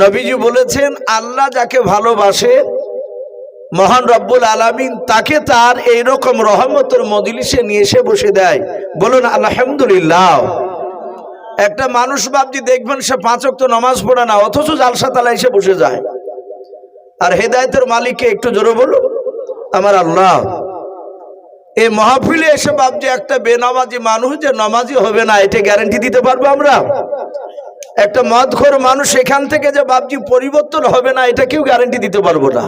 নবীজি বলেছেন, আল্লাহ যাকে ভালোবাসে, মহান রব্বুল আলামিন, তাকে তার এইরকম রহমতের মজলিসে নিয়ে এসে বসে দেয়। বলুন, আলহামদুলিল্লাহ। একটা মানুষ ভাবছি দেখবেন, সে পাঁচ অক্ত নামাজ পড়ে না, অথচ জালসা তালা এসে বসে যায়। আর হেদায়তের মালিককে একটু জোরে বলুন, আমার আল্লাহ। এই মহাফিলে এসে ভাবছি একটা বেনামাজি মানুষ, যে নামাজি হবে না, এটা গ্যারেন্টি দিতে পারব আমরা? একটা মদখোর মানুষ এখান থেকে যে বাপজি পরিবর্তন হবে না, এটা কেউ গ্যারান্টি দিতে পারব না।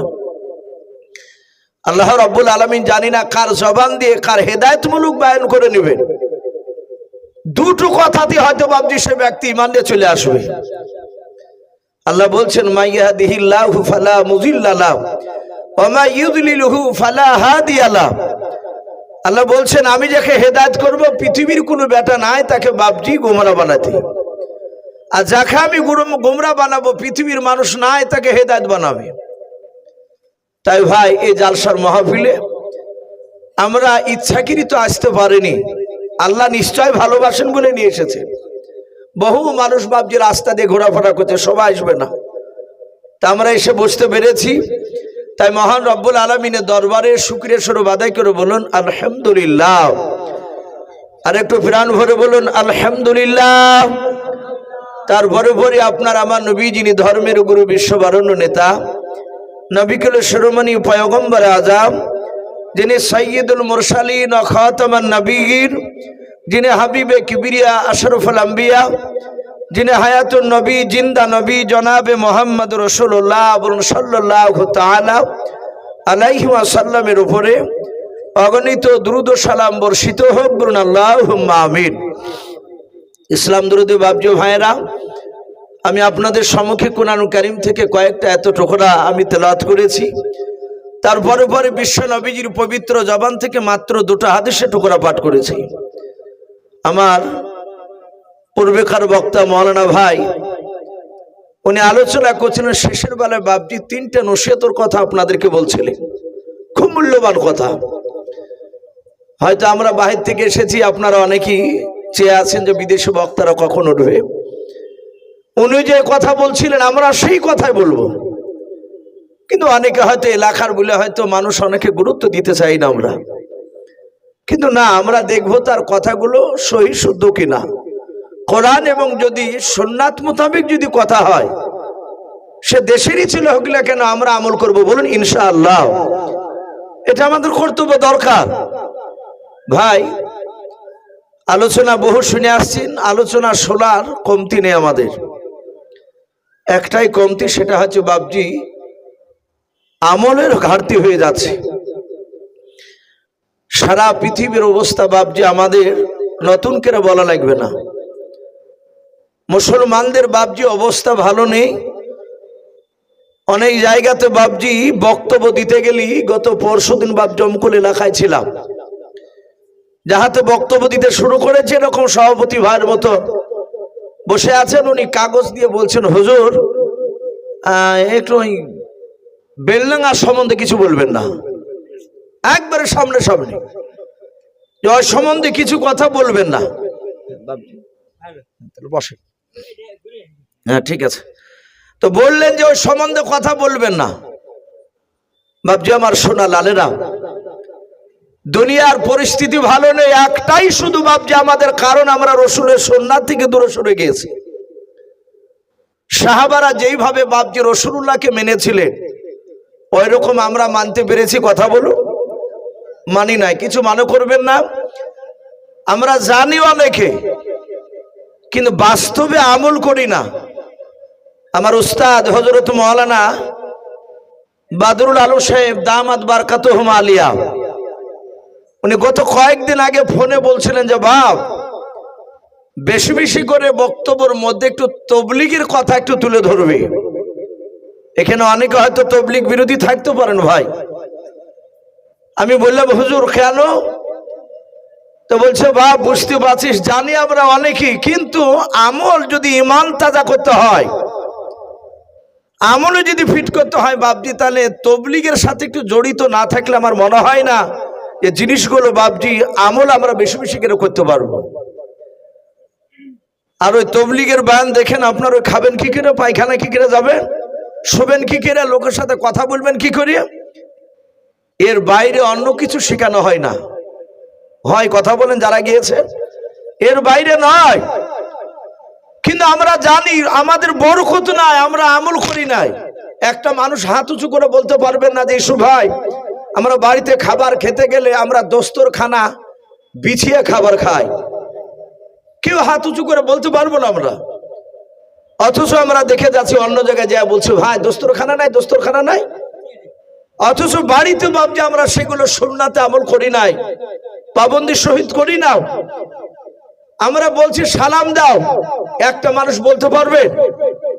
আল্লাহ রব্বুল আলমিন জানি না কার জবান দিয়ে কার হেদায়তমূলক বায়ন করে নেবেন। দুটো কথাতে হয়তো বাপজি সে ব্যক্তি ইমানে চলে আসবে। আল্লাহ বলছেন মাইয়া ফালা ফালা আল্লাহ বলছেন, আমি যাকে হেদায়ত করব, পৃথিবীর কোনো বেটা নাই, তাকে বাপজি গোমরা বানাতে। আর যাকে আমি গোমরা বানাবো, পৃথিবীর মানুষ নাই, তাকে হেদায়ত বানাবে। তাই ভাই, এই জালসার মাহফিলে আমরা ইচ্ছাকৃত আসতে পারিনি। আল্লাহ নিশ্চয় ভালোবাসেন বলে নিয়ে এসেছে। বহু মানুষ ভাবছে, রাস্তা দিয়ে ঘোরাফেরা করছে, সবাই আসবে না। তা আমরা এসে বসতে পেরেছি। তাই মহান রব্বুল আলমিনের দরবারে শুক্রিয়া স্বরূপ আদায় করে বলুন, আলহামদুলিল্লাহ। আর একটু প্রাণ ভরে বলুন, আলহামদুলিল্লাহ। তারপরে পরে আপনার আমার নবী, যিনি ধর্মের গুরু, বিশ্ববারণ্য নেতা নবিকুল শিরোমণি পয়গম্বর আজাম, যিনি সৈয়দুল মুরসালিন খাতামান নবীর যিনি হাবিবে কিবিরিয়া, আশরফুল আম্বিয়া, যিনি হায়াতুল নবী, জিন্দা নবী, জনাবে মোহাম্মদ রসুল্লাহ বলুন সাল্লাহ তালা আলাইহি সাল্লামের উপরে অগণিত দ্রুত সালাম বর্ষিত হোক বলুন আল্লাহ আমিন। ইসলাম দুরুদে বাবজু ভাইয়েরা আমি আপনাদের সম্মুখে কোরআন কারিম থেকে কয়েকটা এত টুকরা আমি তেলাওয়াত করেছি। তারপরে পরে বিশ্ব নবীজির পবিত্র জবান থেকে মাত্র দুটো হাদিসে টুকরা পাঠ করেছি। আমার পূর্বেকার বক্তা মৌলানা ভাই, উনি আলোচনা করছিলেন, শেষের বেলায় বাবজি তিনটে নসিহতর কথা আপনাদেরকে বলছিলেন। খুব মূল্যবান কথা। হয়তো আমরা বাহির থেকে এসেছি, আপনারা অনেকেই চেয়ে আছেন যে বিদেশি বক্তারা কখন উঠবে। উনি যে কথা বলছিলেন, আমরা সেই কথাই বলব। কিন্তু অনেকে হয়তো এলাকার বলে হয়তো মানুষ অনেকে গুরুত্ব দিতে চাই না আমরা। কিন্তু না, আমরা দেখব তার কথাগুলো সহি শুদ্ধ কিনা। কোরআন এবং যদি সন্ন্যাত মোতাবেক যদি কথা হয়, সে দেশেরই ছিল হোক না কেন আমরা আমল করব বলুন, ইনশাআল্লাহ। এটা আমাদের কর্তব্য, দরকার। ভাই, আলোচনা বহু শুনে আসছেন, আলোচনা শোনার কমতি নেই আমাদের। একটাই কমতি সেটা হচ্ছে বাবজি আমলের ঘাটতি হয়ে যাচ্ছে। সারা পৃথিবীর অবস্থা বাবজি আমাদের নতুন করে বলা লাগবে না। মুসলমানদের বাবজি অবস্থা ভালো নেই। অনেক জায়গাতে বাবজি বক্তব্য দিতে গেলি গত পরশু দিন বাপ জমকুল এলাকায় ছিলাম। যাহাতে বক্তব্য দিতে শুরু করেছে এরকম সভাপতি ভাইয়ের মতো বসে আছেন, উনি কাগজ দিয়ে বলছেন, হুজুর একটু ওই বেলনাঙ্গার সম্বন্ধে কিছু বলবেন না। একবারে সামনে সামনে। ওর সম্বন্ধে কিছু কথা বলবেন না। বসে হ্যাঁ ঠিক আছে। তো বললেন যে, ওই সম্বন্ধে কথা বলবেন না। বাবজি আমার সোনা লালেরা দুনিয়ার পরিস্থিতি ভালো নেই, একটাই শুধু ভাবছি আমাদের কারণ আমরা রসুলের সন্ন্যার থেকে দূরে সরে গিয়েছি। সাহাবারা যেইভাবে বাবজি রসুল্লাহকে মেনেছিলেন ওই রকম আমরা মানতে পেরেছি, কথা বলুন মানি নাই, কিছু মনে করবেন না। আমরা জানি অনেকে, কিন্তু বাস্তবে আমল করি না। আমার উস্তাদ হজরত মৌলানা বাদরুল আলু সাহেব দামাদ বারকাত আলিয়া উনি গত কয়েকদিন আগে ফোনে বলছিলেন যে, বাপ, বেশি বেশি করে বক্তব্যের মধ্যে একটু তবলিগের কথা একটু তুলে ধরবে। এখানে অনেকে হয়তো তবলিগ বিরোধী থাকতে পারেন ভাই। আমি বললাম, হুজুর, কেন? তো বলছে, বাপ, বুঝতে পারছিস, জানি আমরা অনেকেই, কিন্তু আমল যদি ইমান তাজা করতে হয় আমলে যদি ফিট করতে হয়, বাপজি, তাহলে তবলিগের সাথে একটু জড়িত না থাকলে আমার মনে হয় না যে জিনিসগুলো বাপজি আমল আমরা বেশি বেশি করে করতে পারব। আর ওই তবলিগের বায়ান দেখেন, আপনার ওই খাবেন কি করে, পায়খানা কি করে যাবেন শোবেন কি করে, লোকের সাথে কথা বলবেন কি করে? এর বাইরে অন্য কিছু শেখানো হয় না। হয়, কথা বলেন যারা গিয়েছে। এর বাইরে নয়। কিন্তু আমরা জানি, আমাদের বড় ক্ষত নাই, আমরা আমল করি নাই। একটা মানুষ হাত উঁচু করে বলতে পারবেন না যে, ইসু ভাই আমরা বাড়িতে খাবার খেতে গেলে আমরা দোস্তর খানা বিছিয়ে খাবার খাই। কেউ হাত উঁচু করে বলতে পারব না আমরা। অথচ আমরা দেখে যাচ্ছি অন্য জায়গায় যা বলছি, ভাই দোস্তর খানা নাই দোস্তর খানা নাই। অথচ বাড়িতে ভাবছি আমরা সেগুলো সুন্নাতে আমল করি নাই, পাবন্দি শহীদ করি না আমরা বলছি, সালাম দাও। একটা মানুষ বলতে পারবে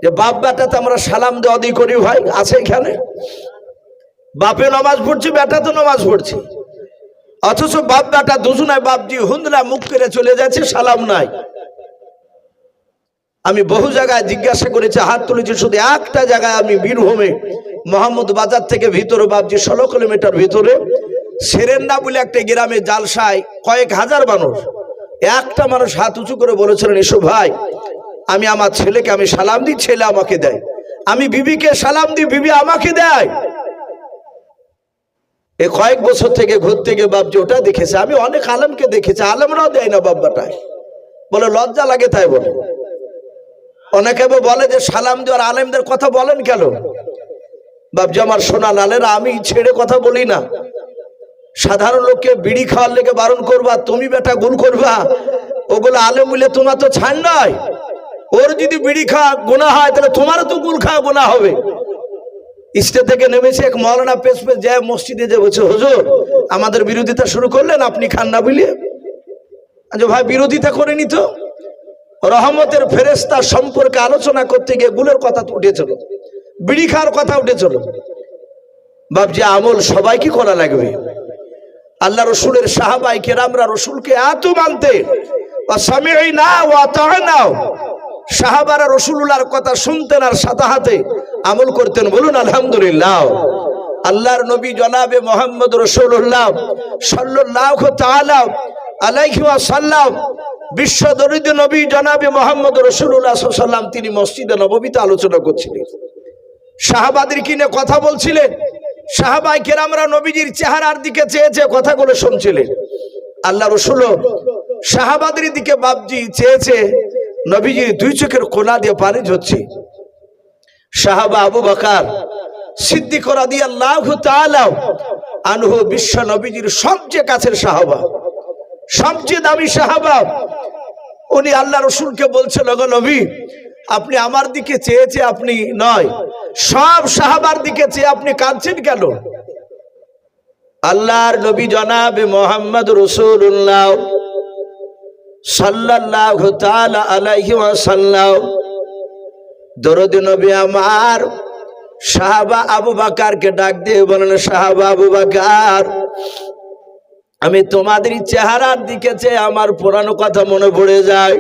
যে বাপ বেটাতে আমরা সালাম দেওয়া দিয়ে করি ভাই, আছে এখানে? বাপে নামাজ পড়ছি, বেটা তো নামাজ পড়ছি। অথচ বাপ, বেটা দুজনায় বাপজি হুন্দলা মুখ করে চলে যাচ্ছে, সালাম নাই। আমি বহু জায়গায় জিজ্ঞাসা করেছি, হাত তুলেছি, শুধু একটা জায়গায় আমি বীরভূমে মোহাম্মদ বাজার থেকে ভিতরে, বাপজি ষোলো কিলোমিটার ভিতরে, সেরেন্ডা বলে একটা গ্রামে জালসায় কয়েক হাজার মানুষ, একটা মানুষ হাত উঁচু করে বলেছিলেন, এসো ভাই, আমি আমার ছেলেকে, আমি সালাম দিই, ছেলে আমাকে দেয়। আমি বিবিকে সালাম দিই, বিবি আমাকে দেয়। এ কয়েক বছর থেকে ঘুরতে গিয়ে বাপজি ওটা দেখেছে, আমি অনেক আলমকে দেখেছি, আলমরাও দেয় না বাব্বাটায় বলে, লজ্জা লাগে তাই বলে। অনেকে বলে যে, সালাম দেওয়ার আলেমদের কথা বলেন কেন? বাপজি আমার সোনা লালেরা, আমি ছেড়ে কথা বলি না। সাধারণ লোককে বিড়ি খাওয়ার লেগে বারণ করবা, তুমি বেটা গুল করবা, ওগুলো আলেম বলে তোমার তো ছাড় নয় ওর যদি বিড়ি খাওয়া গোনা হয়, তাহলে তোমারও তো গুল খাওয়া গোনা হবে। স্টে থেকে নেমেছে এক মৌলানা পেশ পেশ যায় মসজিদে যে বলছে, হুজুর, আমাদের বিরোধিতা শুরু করলেন, আপনি খান না বুঝলিয়ে আচ্ছা ভাই, বিরোধিতা করে নিত রহমতের ফেরেস্তা সম্পর্কে আলোচনা করতে গিয়ে গুলের কথা উঠেছিল, বিড়ি খাওয়ার কথা উঠেছিল। বাবজি আমল সবাইকে করা লাগবে? আল্লাহ রসুলের সাহাবাই কেরামরা রসুলকে এত মানতে স্বামী না ও নাও সাহাবারা রসুল্লাহর কথা শুনতেন আর সাথে হাতে আমল করতেন। বলুন, আলহামদুলিল্লাহ। আল্লাহর নবী জনাবে মোহাম্মদ রসুল্লাহ সাল্লাহ তাআলা আলাইহি ওয়াসাল্লাম, বিশ্ব দরিদ্র নবী জনাবে মোহাম্মদ রসুল্লাহ সাল্লাম তিনি মসজিদে নববীতে আলোচনা করছিলেন। শাহাবাদের কিনে কথা বলছিলেন। সাহাবাই কেরামরা নবীজির চেহারার দিকে চেয়েছে কথাগুলো শুনছিলেন। আল্লাহ রসুল শাহাবাদের দিকে বাবজি চেয়েছে নবীজির দুই চোখের কোনা দিয়ে পানি ঝরছে। সাহাবা আবু বাকার সিদ্ধি করা দিয়ে আল্লাহ আনহু বিশ্ব নবীজির সবচেয়ে কাছের সাহাবা। সবচেয়ে দামি সাহাবা। উনি আল্লাহ রসুলকে বলছিল গো নবী, আপনি আমার দিকে চেয়েছে আপনি নয়, সব সাহাবার দিকে চেয়ে আপনি কাঁদছেন কেন? আল্লাহর নবী জনাবে মোহাম্মদ রসুল্লাহ সাল্লাহ আলাইহি ওয়াসাল্লাম। দরদ নবী আমার সাহাবা আবু বাকারকে ডাক দিয়ে বলেন, সাহাবা আবু বাকার, আমি তোমাদের চেহারার দিকে চেয়ে আমার পুরানো কথা মনে পড়ে যায়।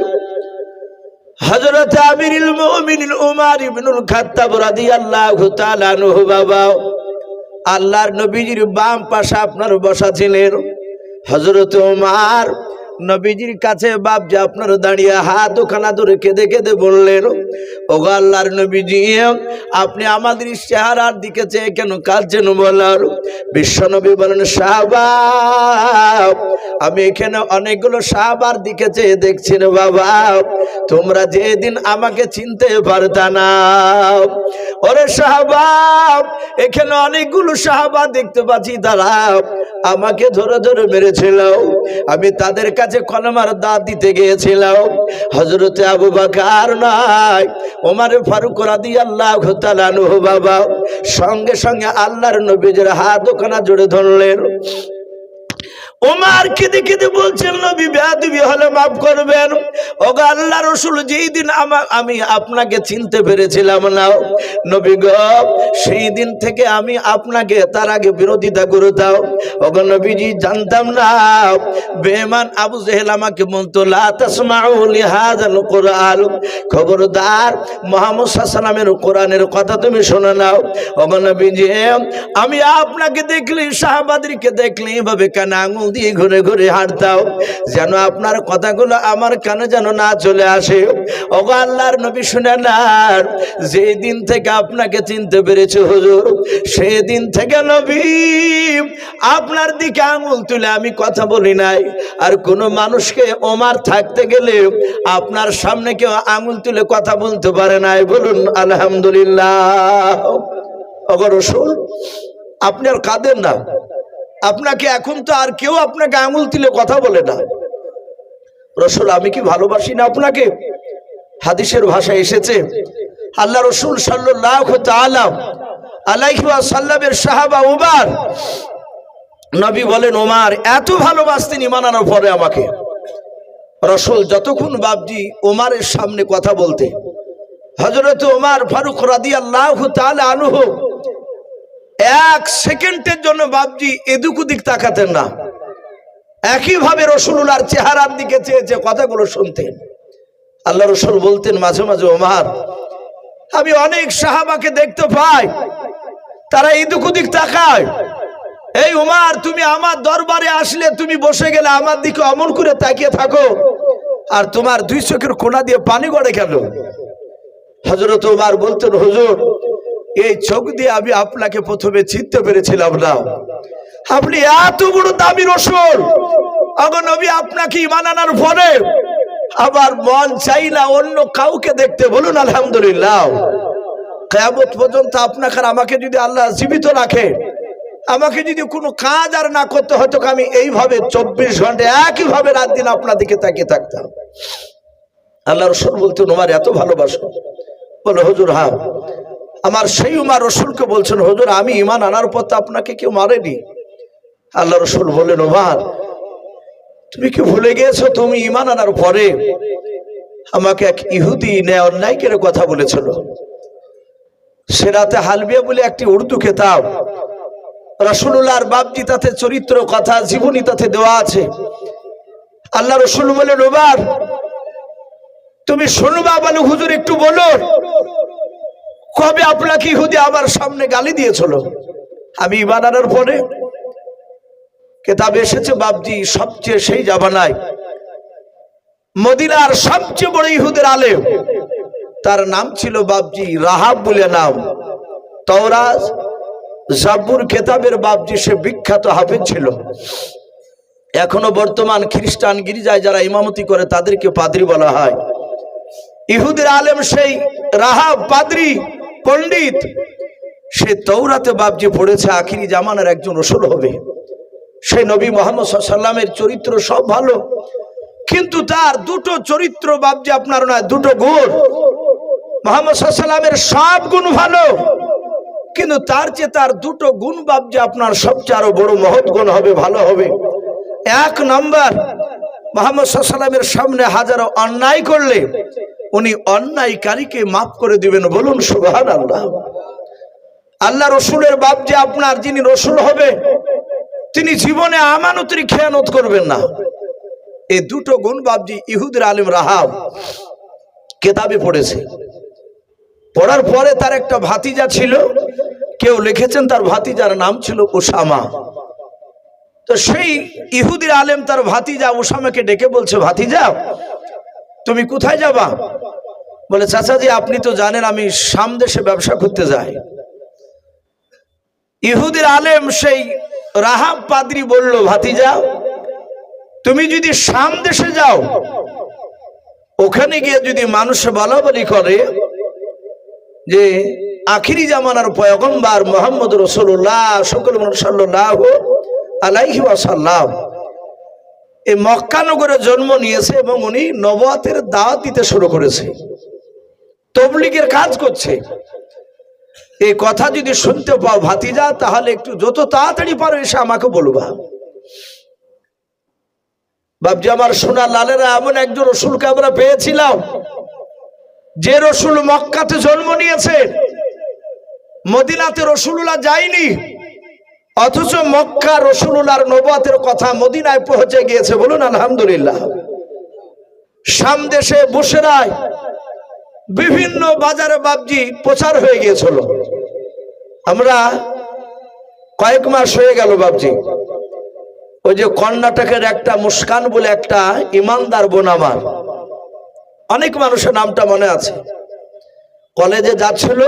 হযরত আমিরুল মুমিনিন উমর ইবনুল খাত্তাব রাদিয়াল্লাহু তাআলা আনহু বাবা, আল্লাহর নবীজির বাম পাশে আপনার বসা ছিলেন। হযরত ওমর নবীজির কাছে বাপ যে আপনার দাঁড়িয়ে হাত ওখানা ধরে কেঁদে কেঁদে বললেন, ওগো আল্লাহর নবীজি, আপনি আমাদের চেহারার দিকে চেয়ে কেন কাঁদছেন বলার? বিশ্বনবী বলেন সাহাবাব আমি এখানে অনেকগুলো সাহাবার দিকে চেয়ে দেখছি রে বাবা। তোমরা যেদিন আমাকে চিনতে পারতা না। ওরে সাহাবাব এখানে অনেকগুলো সাহাবা দেখতে পাচ্ছি তারা। আমাকে ধরে ধরে মেরেছিল। আমি তাদের কাছে কলমার দাঁত দিতে গিয়েছিল হজরতে আবু বাকার নাই ওমার ফারুক রাদি আল্লাহ বাবা, সঙ্গে সঙ্গে আল্লাহর নবীজের হাত ওখানা জুড়ে ধরলেন। ওমার কেঁদে কেঁদে বলছেন, নবী, বেয়াদবি হলে মাফ করবেন। ওগো আল্লাহ রসুল যেই দিন আমার আমি আপনাকে চিনতে পেরেছিলাম না, নবী গ, সেই দিন থেকে আমি আপনাকে তার আগে বিরোধিতা করে দাও ওগো নবীজি, জানতাম না বেমান আবু জেহেল আমাকে বলতো, লা তাসমাউ লিহাযাল কোরআন। খবরদার মোহাম্মদ সাল্লামের কোরআনের কথা তুমি শুনে নাও ওগো নবীজি, আমি আপনাকে দেখলি, সাহাবাদেরকে দেখলি, এভাবে কেন আঙুল দিয়ে ঘুরে ঘুরে হাঁটতাম যেন আপনার কথাগুলো আমার কানে যেন না চলে আসে। ওগো আল্লাহর নবী শুনে না যেই দিন থেকে আপনাকে চিনতে পেরেছে হুজুর সেই দিন থেকে নবী, আপনার দিকে আঙুল তুলে আমি কথা বলি নাই। আর কোনো মানুষকে ওমার থাকতে গেলে আপনার সামনে কেউ আঙুল তুলে কথা বলতে পারে নাই। বলুন, আলহামদুলিল্লাহ। অগর রসুল, আপনি আর কাঁদেন না। আপনাকে এখন তো আর কেউ আপনাকে আঙুল তুলে কথা বলে না। রসুল, আমি কি ভালোবাসি না আপনাকে? হাদিসের ভাষায় এসেছে, আল্লাহ রসুল সাল্লাহ তালাম আলাইহি সাল্লামের সাহাবা উবার নবী বলেন ওমার এত ভালোবাসতেন ইমান আনার পরে আমাকে। রসুল যতক্ষণ বাবজি ওমারের সামনে কথা বলতে হজরত ওমার ফারুক রাদি আল্লাহ আনুহ এক সেকেন্ডের জন্য বাবজি এদিক ওদিক তাকাতেন না। একইভাবে রসুল্লার চেহারার দিকে চেয়েছে কথাগুলো শুনতেন। আল্লাহ রসুল বলতেন, মাঝে মাঝে ওমার, আমি অনেক সাহাবাকে দেখতে পাই, তারা এদিক ওদিক তাকায়। এই উমার তুমি আমার দরবারে আসলে তুমি বসে গেলে আমার দিকে অমন করে তাকিয়ে থাকো, আর তোমার দুই চোখের কোনা দিয়ে পানি গড়ে গেল। হজরত উমার বলতেন, হুজুর এই চোখ দিয়ে আমি আপনাকে প্রথমে চিনতে পেরেছিলাম না। আপনি এত বড় দামি রসুল নবী আপনাকে ইমান আনার পরে আবার মন চাই না অন্য কাউকে দেখতে বলুন, আলহামদুলিল্লাহ। কেয়ামত পর্যন্ত আপনাকে আমাকে যদি আল্লাহ জীবিত রাখে, আমাকে যদি কোনো কাজ আর না করতে হতো আমি এইভাবে চব্বিশ ঘণ্টা একইভাবে রাত দিন আপনার দিকে তাকিয়ে থাকতাম। আল্লাহ রসুল বলতেন, তোমার এত ভালোবাসো। বলে, হুজুর হ্যাঁ। আমার সেই উমার রসুলকে বলছেন, হুজুর, আমি ইমান আনার তো আপনাকে কেউ মারেনি। আল্লাহ রসুল বললেন, ওমার, তুমি কি ভুলে গিয়েছো তুমি ইমান আনার পরে আমাকে এক ইহুদি ন্যায় অন্যায় করে কথা বলেছিল? সেরাতে হালবিয়া বলে একটি উর্দু খেতাব রসুল্লাহর বাপজি তাতে চরিত্র, কথা, জীবনী তাতে দেওয়া আছে। আল্লাহ রসুল বলে নোবার তুমি শুনবা? বলে, হুজুর, একটু বলো কবে আপনাকে ইহুদি আমার সামনে গালি দিয়েছিল? আমি ইমান আনার পরে কেতাব এসেছে বাবজি সবচেয়ে সেই জামানায়। মদিনার সবচেয়ে বড় ইহুদের আলেম। তার নাম ছিল বাবজি রাহাব বলে নাম। তওরাজ জাব্বুর কেতাবের বাবজি সে বিখ্যাত হাফেজ ছিল। এখনও বর্তমান খ্রিস্টান গিরিজায় যারা ইমামতি করে, তাদেরকে পাদ্রি বলা হয়। ইহুদের আলেম সেই রাহাব পাদ্রি পণ্ডিত, সে তৌরাতে বাপজি পড়েছে, আখিরি জামানার একজন রসুল হবে। সেই নবী মোহাম্মদ সাল্লামের চরিত্র সব ভালো, কিন্তু তার দুটো চরিত্র বাপজি আপনার নয়, দুটো গুণ। মোহাম্মদ সাল্লামের সব গুণ ভালো, কিন্তু তার চেয়ে তার দুটো গুণ বাপজি আপনার সবচেয়ে আরও বড় মহৎ গুণ হবে, ভালো হবে। এক নম্বর, মোহাম্মদ সাল্লামের সামনে হাজারো অন্যায় করলে উনি অন্যায়কারীকে মাফ করে দিবেন বলুন সুবহান আল্লাহ আল্লাহ রসুলের বাপ যে আপনার, যিনি রসুল হবে, তিনি জীবনে আমানতের খেয়ানত করবেন না। এই দুটো গুণ বাবজি ইহুদের আলিম রাহাব কেতাবে পড়েছে। পড়ার পরে তার একটা ভাতিজা ছিল, কেউ লিখেছেন তার ভাতিজার নাম ছিল ওসামা তো সেই ইহুদির আলেম তার ভাতিজা ওসামাকে ডেকে বলছে, ভাতিজা তুমি কোথায় যাবা? বলে, চাচাজি, আপনি তো জানেন আমি সাম দেশে ব্যবসা করতে যাই। ইহুদির আলেম সেই রাহাব পাদ্রি বলল, ভাতিজা, তুমি যদি সাম দেশে যাও, ওখানে গিয়ে যদি মানুষ বলা বলি করে যে, আখিরি জামানার পয়গম্বার মোহাম্মদ রসুল্লাহ সকল সাল্লাহ আলাইহি ওয়াসাল্লাম এই মক্কানগরে জন্ম নিয়েছে এবং উনি নবাতের দাওয়াত দিতে শুরু করেছে। তবলিগের কাজ করছে। এই কথা যদি শুনতে পাও ভাতিজা, তাহলে একটু যত তাড়াতাড়ি পারো এসে আমাকে বলবা। বাবজি আমার সোনা লালেরা, এমন একজন রসুলকে আমরা পেয়েছিলাম, যে রসুল মক্কাতে জন্ম নিয়েছে। মদিনাতে রসুল্লাহ যায়নি। অথচ মক্কা রসুল্লাহর নবাতের কথা মদিনায় পৌঁছে গিয়েছে, বলুন আলহামদুলিল্লাহ। সামদেশে বসেরায় বিভিন্ন বাজারে বাবজি প্রচার হয়ে গিয়েছিল। আমরা কয়েক মাস হয়ে গেল বাবজি। ওই যে কর্ণাটকের একটা মুস্কান বলে একটা ইমানদার বোন আমার অনেক মানুষের নামটা মনে আছে। কলেজে যাচ্ছিল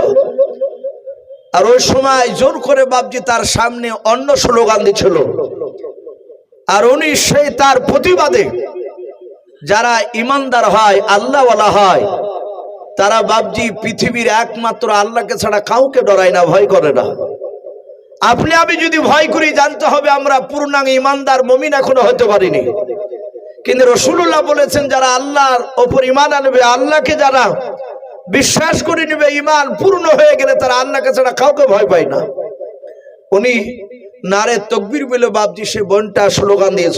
আর ওই সময় জোর করে বাপজি তার সামনে অন্য স্লোগান দিচ্ছিল আর উনি সেই তার প্রতিবাদে যারা ইমানদার হয়, আল্লাহওয়ালা হয়, তারা বাপজি পৃথিবীর একমাত্র আল্লাহকে ছাড়া কাউকে ডরায় না, ভয় করে না। আপনি, আমি যদি ভয় করি, জানতে হবে আমরা পূর্ণাঙ্গ ইমানদার মমিন এখনও হতে পারিনি। কিন্তু রসুল্লাহ বলেছেন, যারা আল্লাহর ওপর ইমান আনবে, আল্লাহকে যারা বিশ্বাস করে নেবে ইমান পূর্ণ হয়ে গেলে তারা আল্লাহকে ছাড়া কাউকে ভয় পায় না। উনি নারে তকবির বলে বাপজি সে বনটা স্লোগান দিয়েছিল।